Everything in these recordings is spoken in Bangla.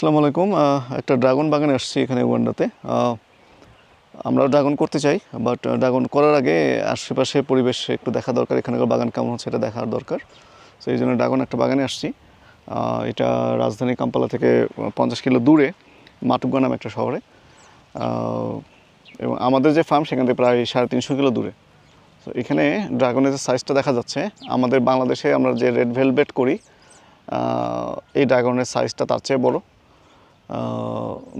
আসসালামু আলাইকুম। একটা ড্রাগন বাগানে আসছি এখানে আহ, আমরা ড্রাগন করতে চাই বাট ড্রাগন করার আগে আশেপাশে পরিবেশ একটু দেখা দরকার এখানকার বাগান কেমন হচ্ছে এটা দেখার দরকার। তো এই জন্য ড্রাগন একটা বাগানে আসছি। এটা রাজধানী কাম্পালা থেকে পঞ্চাশ কিলো দূরে মাটুগা নামে একটা শহরে। এবং আমাদের যে ফার্ম সেখান থেকে প্রায় সাড়ে তিনশো কিলো দূরে। তো এখানে ড্রাগনের যে সাইজটা দেখা যাচ্ছে আমাদের বাংলাদেশে আমরা যে রেড ভেলভেট করি এই ড্রাগনের সাইজটা তার চেয়ে বড়।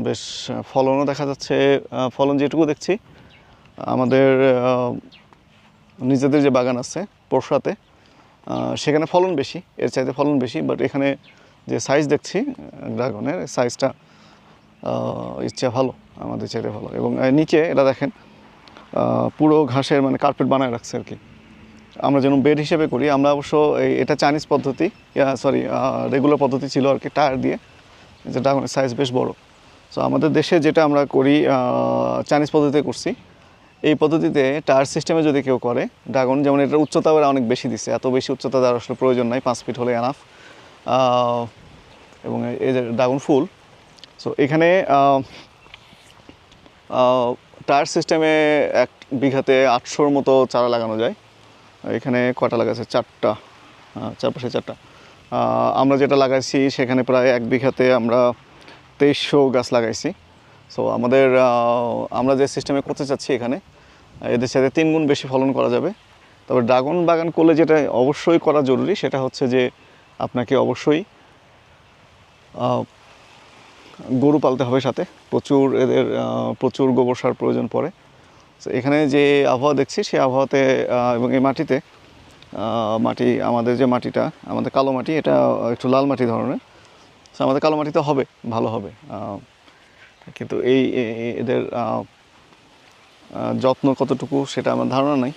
বেশ ফলনও দেখা যাচ্ছে। ফলন যেটুকু দেখছি, আমাদের নিজেদের যে বাগান আছে পরশুরাতে সেখানে ফলন বেশি, এর চাইতে ফলন বেশি বাট এখানে যে সাইজ দেখছি ড্রাগনের সাইজটা ইচ্ছা ভালো, আমাদের চাইতে ভালো। এবং নিচে এটা দেখেন পুরো ঘাসের মানে কার্পেট বানায় রাখছে আর কি। আমরা যেরকম বেড হিসেবে করি, আমরা অবশ্য এটা চাইনিজ পদ্ধতি সরি রেগুলার পদ্ধতি ছিল আর কি, টায়ার দিয়ে। যে ড্রাগনের সাইজ বেশ বড়। সো আমাদের দেশে যেটা আমরা করি চাইনিজ পদ্ধতিতে করছি, এই পদ্ধতিতে টায়ার সিস্টেমে যদি কেউ করে ড্রাগন যেমন এটার উচ্চতা ওরা অনেক বেশি দিচ্ছে এত বেশি উচ্চতা দেওয়ার আসলে প্রয়োজন নাই, পাঁচ ফিট হলে এনাফ এবং এই- যে ড্রাগন ফুল সো এখানে টায়ার সিস্টেমে এক বিঘাতে আটশোর মতো চারা লাগানো যায়। এখানে কটা লাগাচ্ছে চারটা চারপাশে চারটা। আমরা যেটা লাগাইছি, সেখানে প্রায় এক বিঘাতে আমরা তেইশশো গাছ লাগাইছি। সো আমাদের আমরা যে সিস্টেমে করতে চাচ্ছি এখানে, এদের সাথে তিন গুণ বেশি ফলন করা যাবে। তবে ড্রাগন বাগান করলে যেটা অবশ্যই করা জরুরি, সেটা হচ্ছে যে আপনাকে অবশ্যই গরু পালতে হবে সাথে। প্রচুর এদের প্রচুর গোবর সার প্রয়োজন পড়ে। এখানে যে আবহাওয়া দেখছি সেই আবহাওয়াতে এবং এই মাটিতে মাটি, আমাদের যে মাটিটা, আমাদের কালো মাটি, এটা একটু লাল মাটি ধরনের। তো আমাদের কালো মাটিতে হবে, ভালো হবে। কিন্তু এই এদের যত্ন কতটুকু সেটা আমার ধারণা নাই।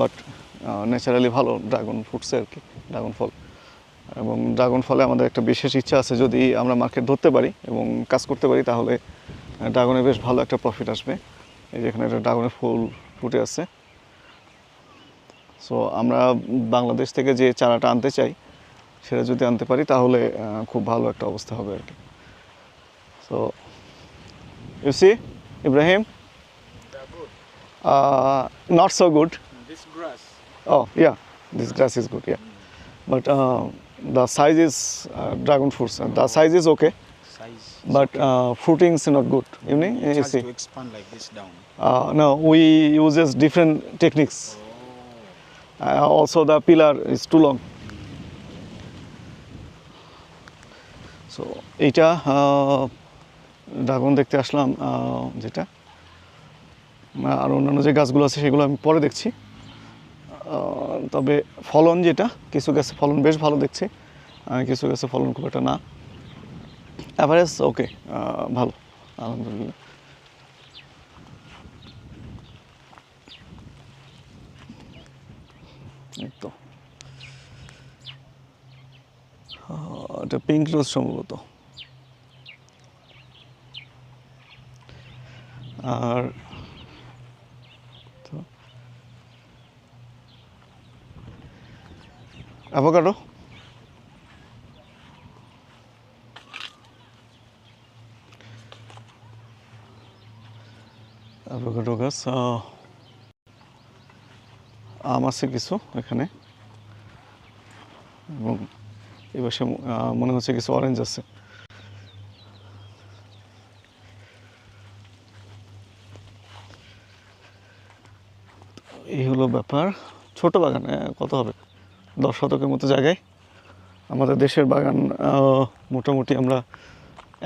বাট ন্যাচারালি ভালো ড্রাগন ফুটছে আর কি ড্রাগন ফল। এবং ড্রাগন ফলে আমাদের একটা বিশেষ ইচ্ছা আছে, যদি আমরা মার্কেট ধরতে পারি এবং কাজ করতে পারি, তাহলে ড্রাগনে বেশ ভালো একটা প্রফিট আসবে। এই যেখানে একটা ড্রাগনের ফুল ফুটে আছে। সো আমরা বাংলাদেশ থেকে যে চারাটা আনতে চাই সেটা যদি আনতে পারি তাহলে খুব ভালো একটা অবস্থা হবে আর কি। So you see Ibrahim not so good oh yeah this grass is good yeah but the size is dragon fruits the size is okay but fruiting is not good uni you see না we uses different techniques also, the pillar is too long. So, এইটা ড্রাগন দেখতে আসলাম আহ, যেটা। আর অন্যান্য যে গাছগুলো আছে সেগুলো আমি পরে দেখছি। তবে ফলন যেটা কিছু গাছে ফলন বেশ ভালো দেখছি কিছু গাছে ফলন খুব একটা না। অ্যাভারেজ ওকে ভালো আলহামদুলিল্লাহ। এই এটা পিঙ্ক রোজ সম্ভবত। আর অ্যাভোকাডো অ্যাভোকাডো গাছ আম আছে কিছু এখানে। এবং এই পাশে মনে হচ্ছে কিছু অরেঞ্জ আছে। এই হলো ব্যাপার। ছোট বাগান কত হবে? দশ শতকের মতো জায়গায়। আমাদের দেশের বাগান মোটামুটি আমরা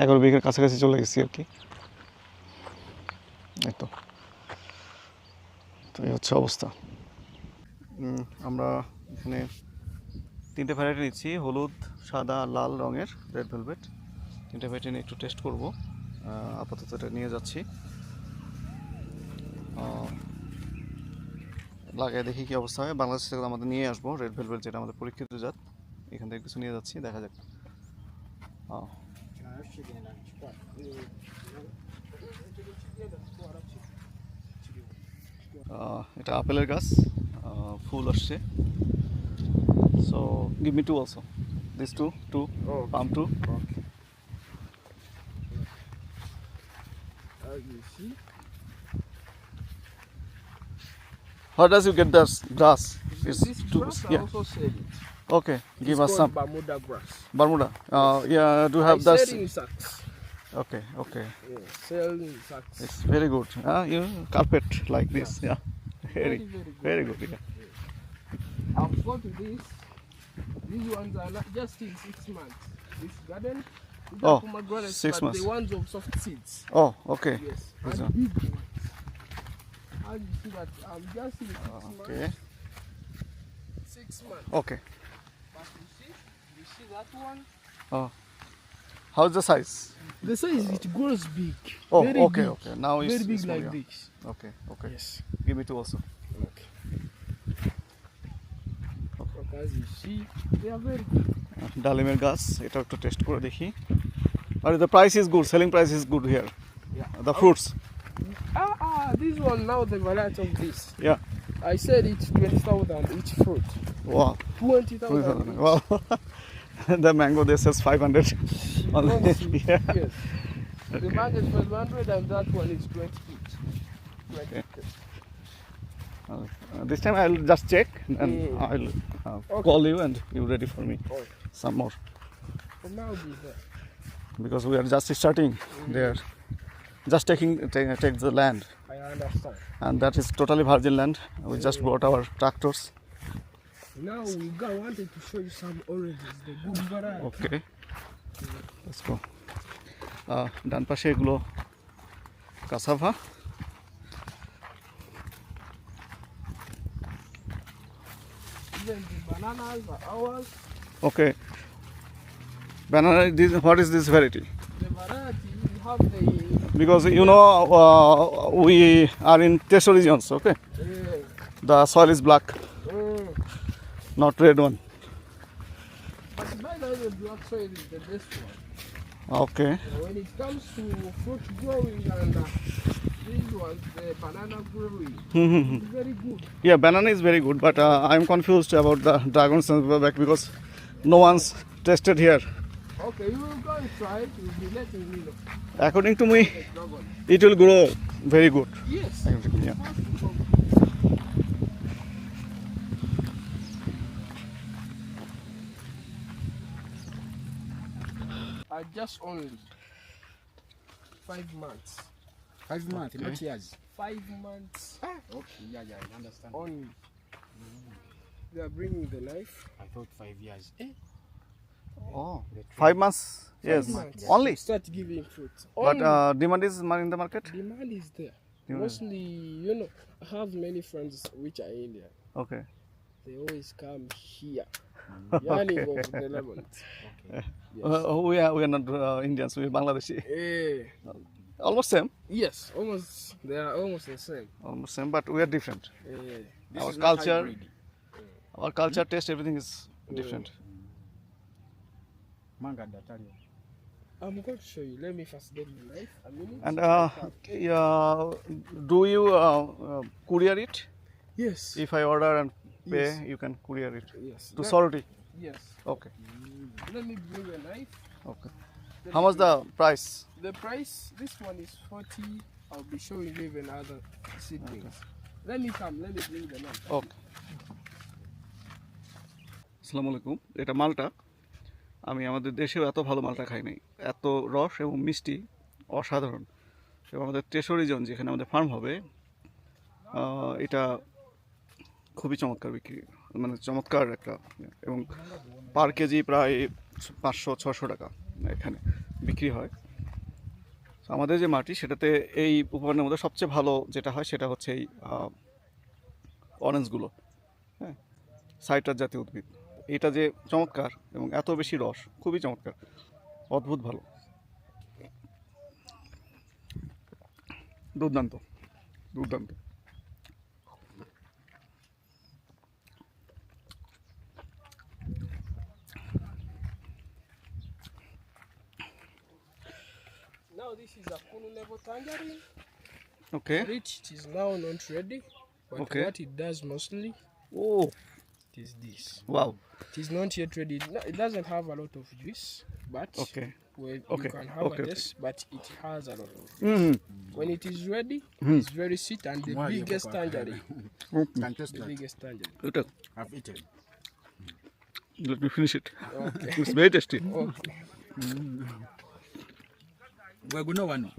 এগারো বিঘার কাছাকাছি চলে গেছি আর কি। এই তো এই হচ্ছে অবস্থা। আমরা এখানে তিনটে ভ্যারাইটি নিচ্ছি, হলুদ, সাদা, লাল রঙের রেড ভেলভেট তিনটে ভ্যারাইটি নিয়ে একটু টেস্ট করব। আপাতত এটা নিয়ে যাচ্ছি। লাগায় দেখি কি অবস্থা হয়। বাংলাদেশ থেকে আমাদের নিয়ে আসব। রেড ভেলভেট যেটা আমাদের পরীক্ষিত জাত। এখান থেকে কিছু নিয়ে যাচ্ছি। দেখা যাক। এটা আপেলের গাছ। Uh, Fuller's tree. So give me two also. These me two palm two. Okay. As you see. How does you get that grass? It's this too, grass yeah. also sell it. Okay, give us some. Bermuda grass. Bermuda. Uh, yeah, do you have I that? Sell sacks. Okay, okay. Yeah, sell sacks. It's very good. Uh, you carpet like yeah. this, yeah very, Very, very good. very good. Yeah. I've got this. These ones are not just in six months. This garden. These Oh, are pomegranates, six but months. The ones of soft seeds. Oh, okay. Yes. This and one. big ones. As you see that I'm just in six Okay. months. Six months. Okay. But you see, you see that one? Oh. How's the size? The size it grows big. Oh, very okay, big. okay. Now it's Very big small, like yeah. this. Okay, okay. Yes. Give me two also. Okay. Okay, as you see, they are very good. ডালিমের গাছ এটা একটু টেস্ট করে দেখি আর the price is good selling price is good here Yeah. The fruits Ah, ah, this one now the variety of this. Yeah. I said it's twenty thousand each fruit. Wow Twenty thousand. Wow the mango this is 500 the, the. Yes. Okay. Is 100 and that one is 20 feet. 20 okay. feet. Uh, this time I'll just check and yeah. I'll uh, okay. call you and you ready for me okay. some more. Because we are just starting mm there, just taking take, take the land. And that is totally virgin land. We yeah. just bought our tractors. Now we wanted to show you some oranges, the good variety. Okay. ডান পাশে এগুলো cassava. Okay banana this what is this variety because you know we are in test regions okay the soil is black not red one the way, the black soil is the best one. okay when it comes to fruit growing and uh, these ones, the banana growing, it's very good. yeah banana is very good but uh, i'm confused about the dragon back because no one's tested here Okay, you will go and try it. You'll be letting me know. according to me it will grow very good Yes. yeah I just only five months. Five months, Okay. not years. Five months Okay, yeah, yeah, I understand. only. They are bringing the life. I thought five years. Eh? oh five months yes Five months. only Start giving fruit. but uh, demand is in the market demand is there. Yeah. Mostly, you know, I have many friends which are Indian. okay They always come here, yearning of the lemons. Okay. Yes. Uh, we are we are not uh, Indians. We are Bangladeshi. Eh, Almost same, yes, almost. They are almost the same. almost same, but we are different. Eh, This Our is not culture, hybrid. our culture, taste, everything is different. Manga datari. I'm going to show you. Let me first get the knife. And uh, yeah, do you uh, uh, courier it? yes. If I order and pay, Yes. you can courier it yes. to Let- Soroti. Yes. Okay, Let me bring a knife. okay. How much the price? The price, this one is 40. I'll be showing you even other seedlings. Okay. Let me come. Let me bring the knife. Okay আসসালামু আলাইকুম এটা মালটা আমি আমাদের দেশেও এত ভালো মালটা খাই নাই এত রস এবং মিষ্টি অসাধারণ এবং আমাদের তেসরি জন যেখানে আমাদের ফার্ম হবে এটা খুবই চমৎকার বিক্রি মানে চমৎকার একটা এবং পার কেজি প্রায় পাঁচশো, ছশো টাকা এখানে বিক্রি হয়। আমাদের যে মাটি, সেটাতে এই উপকরণের মধ্যে সবচেয়ে ভালো যেটা হয়, সেটা হচ্ছে এই অরেঞ্জগুলো হ্যাঁ? সাইট্রাস জাতীয় উদ্ভিদ। এটা যে চমৎকার এবং এত বেশি রস, খুবই চমৎকার, অদ্ভুত ভালো। দুর্দান্ত দুর্দান্ত। now this is a full level tangerine. Okay. Which it is now not ready. But okay. what it does mostly. Oh. It is this. Wow. It is not yet ready. It doesn't have a lot of juice, but okay. Well, okay. you can have okay. this, but it has a lot of juice. Mm. When it is ready, mm. it's very sweet and the Why biggest tangerine. the biggest tangerine. I've eaten. Let me finish it. Okay. it's very tasty. Okay. Mm gwe guno wano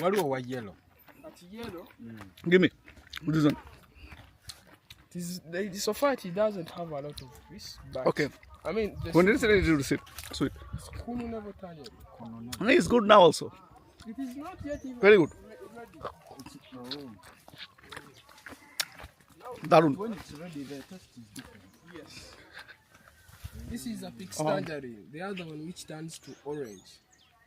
waliwo wa yelo mm. gimme this one This, the society doesn't have a lot of this, but okay. I mean, when did it to sit? Sweet. Kunu never tired. And it's good now also. It is not yet even very good. Ready. Darun. When it's ready, the taste is different. Yes. This is a fixed Oh. tangerine. The other one which turns to orange.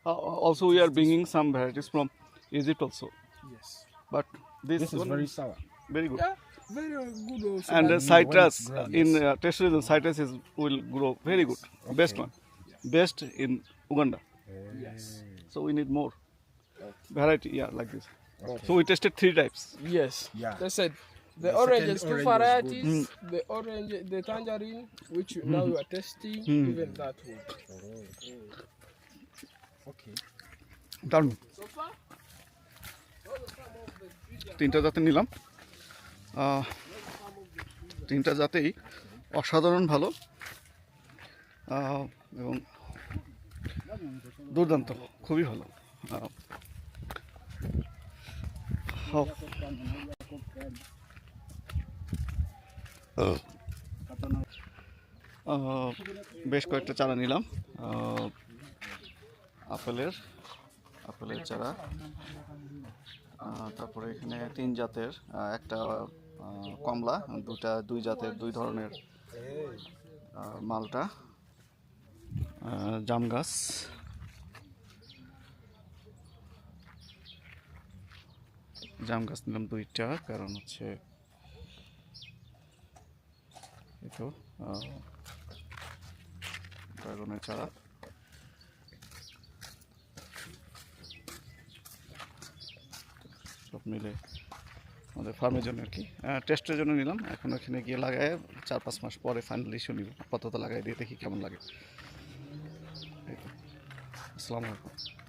Uh, also, we are bringing some varieties from Egypt also. Yes. But this, This is one very sour. very good. Yeah, very good also. And but the when citrus it's grown, uh, in uh, Tessery, the citrus is will grow very good. Best one. Best in Uganda. yes. So we need more variety. Yeah, like this. Okay. So we tested three types. Yes. Yeah. They said the, The orange is two orange varieties. Mm. The orange, the tangerine, which you, now you are testing, Mm. even that one. Okay. দারুণ So far, তিনটা জাতে নিলাম তিনটা জাতেই অসাধারণ ভালো এবং দুর্দান্ত খুবই ভালো। আহ, বেশ কয়েকটা চারা নিলাম। আপেলের আপেলের চারা। তারপরে এখানে তিন জাতের একটা কমলা দুটা দুই জাতের, দুই ধরনের মালটা জাম গাছ। জাম গাছ নিলাম দুইটা, কারণ হচ্ছে আহ, ড্রাগনের চারা। সব মিলে আমাদের ফার্মের জন্য আর কি। টেস্টের জন্য নিলাম। এখন ওখানে গিয়ে লাগায় চার পাঁচ মাস পরে ফাইনালি ইস্যু নিব আপাতত লাগাই দিয়ে দেখি কেমন লাগে। আসসালামু আলাইকুম।